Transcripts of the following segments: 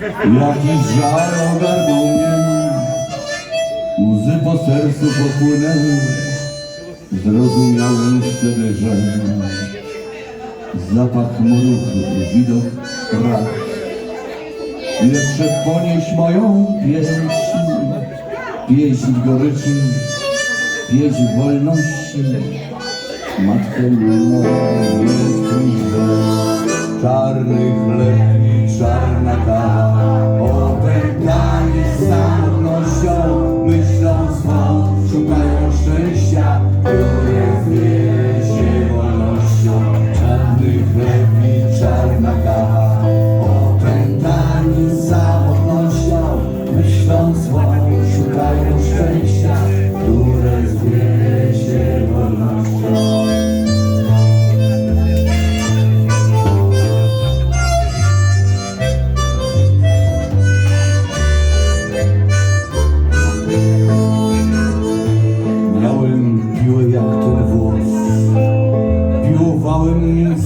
Jakiś żal ogarnął mnie Łzy po sercu popłynęły Zrozumiałem wtedy, że Zapach mrówk, widok rak Lecz ponieść moją pieśń Pieśń goryczy Pieśń wolności Matkę moją Czarny chleb i czarna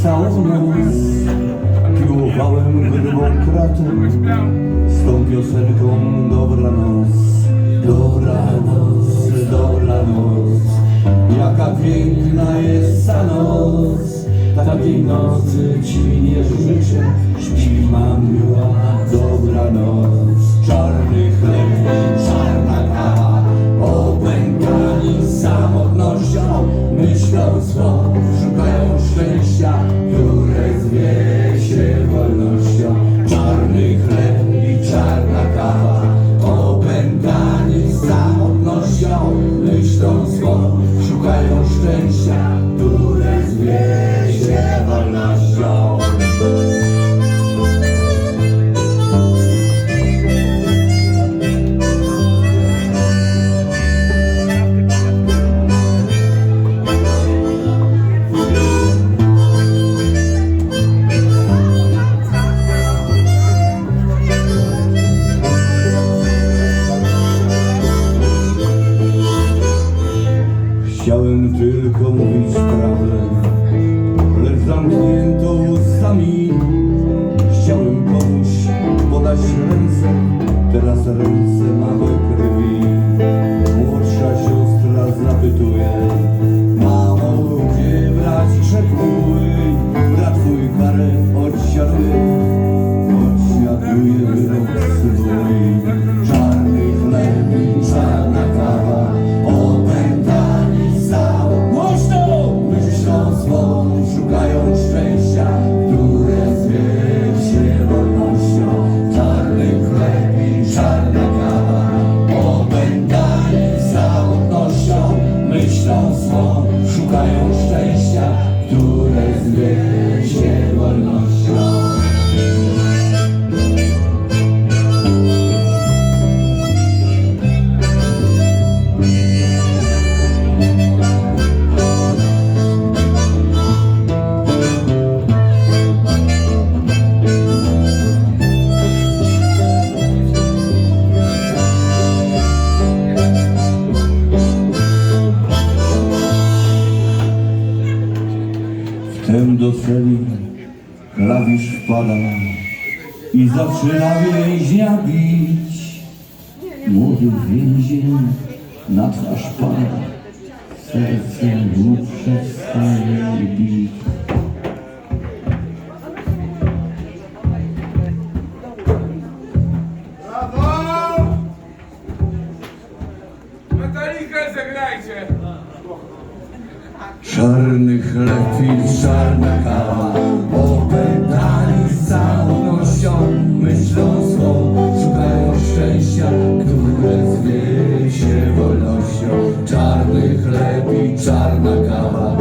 całą noc Piłowałem grubą kratę Z tą piosenką Dobranoc. Dobranoc, dobranoc. Jaka piękna jest ta noc. Takiej nocy ci nie życzę. Śpi mamiła, dobranoc. Czarny chleb i czarna kawa. Opętani samotnością Chciałem tylko mówić prawdę, klawisz wpada i zaczyna więźnia bić. Młody więzień na twarz pada, serce mu przestaje bić. Czarny chleb i czarna kawa i czarna kawa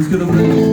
es que no